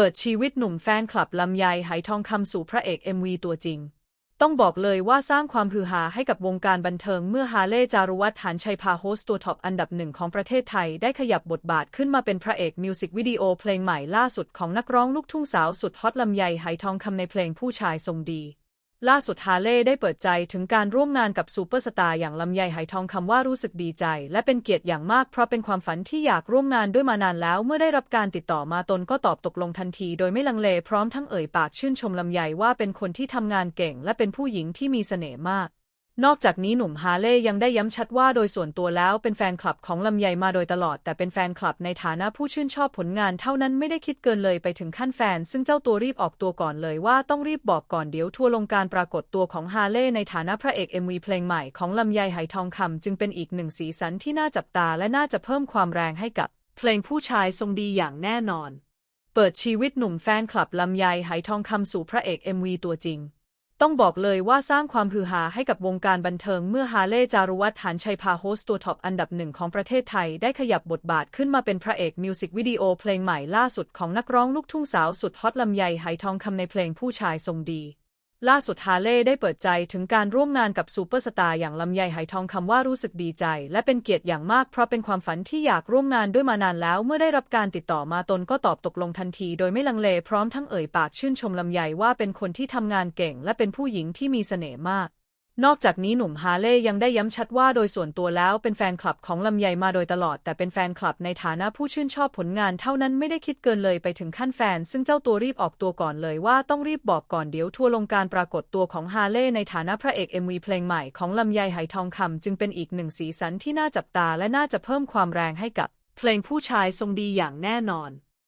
เปิดชีวิตหนุ่มแฟนคลับลำไยหายทองคำสู่พระเอก MV ตัวจริง ต้องบอกเลยว่าสร้างความฮือฮาให้กับวงการบันเทิงเมื่อฮาเล่จารุวัฒน์หานชัยพาโฮสต์ตัวท็อปอันดับหนึ่งของประเทศไทยได้ขยับบทบาทขึ้นมาเป็นพระเอกมิวสิกวิดีโอเพลงใหม่ล่าสุดของนักร้องลูกทุ่งสาวสุดฮอตลำไยหายทองคำในเพลงผู้ชายทรงดี ล่าสุดฮาเล่ได้เปิดใจถึงการร่วมงานกับซูเปอร์สตาร์อย่างลำไยไหทองคำว่ารู้สึกดีใจ และเป็นเกียรติอย่างมากเพราะเป็นความฝันที่อยากร่วมงานด้วยมานานแล้ว เมื่อได้รับการติดต่อมาตนก็ตอบตกลงทันที โดยไม่ลังเลพร้อมทั้งเอ่ยปากชื่นชมลำไยว่าเป็นคนที่ทำงานเก่ง และเป็นผู้หญิงที่มีเสน่ห์มาก นอกจากนี้หนุ่มฮาเล่ยังได้ย้ำชัดว่าโดยส่วนตัวแล้วเป็นแฟนคลับของลำไยมาโดยตลอด แต่เป็นแฟนคลับในฐานะผู้ชื่นชอบผลงานเท่านั้นไม่ได้คิดเกินเลยไปถึงขั้นแฟน ซึ่งเจ้าตัวรีบออกตัวก่อนเลยว่าต้องรีบบอกก่อนเดี๋ยวทัวร์ลงการปรากฏตัวของฮาเล่ในฐานะพระเอก MV เพลงใหม่ของลำไยไหทองคำจึงเป็นอีกหนึ่งสีสันที่น่าจับตาและน่าจะเพิ่มความแรงให้กับ เพลงผู้ชายทรงดีอย่างแน่นอน เปิดชีวิตหนุ่มแฟนคลับลำไยไหทองคำสู่พระเอก MV ตัวจริง ต้องบอกเลยว่าสร้างความฮือฮาให้กับวงการบันเทิงเมื่อฮาเล่จารุวัฒน์หันชัยพาโฮสต์ตัวท็อปอันดับหนึ่งของประเทศไทย ได้ขยับบทบาทขึ้นมาเป็นพระเอกมิวสิกวิดีโอเพลงใหม่ล่าสุดของนักร้องลูกทุ่งสาวสุดฮอตลำไยไหทองคำในเพลงผู้ชายทรงดี ล่าสุดฮาเล่ได้เปิดใจถึงการร่วมงานกับซูเปอร์สตาร์อย่างลำไยไหทองคำว่ารู้สึกดีใจ และเป็นเกียรติอย่างมากเพราะเป็นความฝันที่อยากร่วมงานด้วยมานานแล้ว เมื่อได้รับการติดต่อมาตนก็ตอบตกลงทันที โดยไม่ลังเลพร้อมทั้งเอ่ยปากชื่นชมลำไยว่าเป็นคนที่ทำงานเก่ง และเป็นผู้หญิงที่มีเสน่ห์มาก นอกจากนี้หนุ่มฮาเล่ยังได้ย้ำชัดว่าโดยส่วนตัวแล้วเป็นแฟนคลับของลำไยมาโดยตลอด แต่เป็นแฟนคลับในฐานะผู้ชื่นชอบผลงานเท่านั้นไม่ได้คิดเกินเลยไปถึงขั้นแฟน ซึ่งเจ้าตัวรีบออกตัวก่อนเลยว่าต้องรีบบอกก่อนเดี๋ยวทัวร์ลงการปรากฏตัวของฮาเล่ในฐานะพระเอก MV เพลงใหม่ของลำไยไหทองคำจึงเป็นอีกหนึ่งสีสันที่น่าจับตาและน่าจะเพิ่มความแรงให้กับ เพลงผู้ชายทรงดีอย่างแน่นอน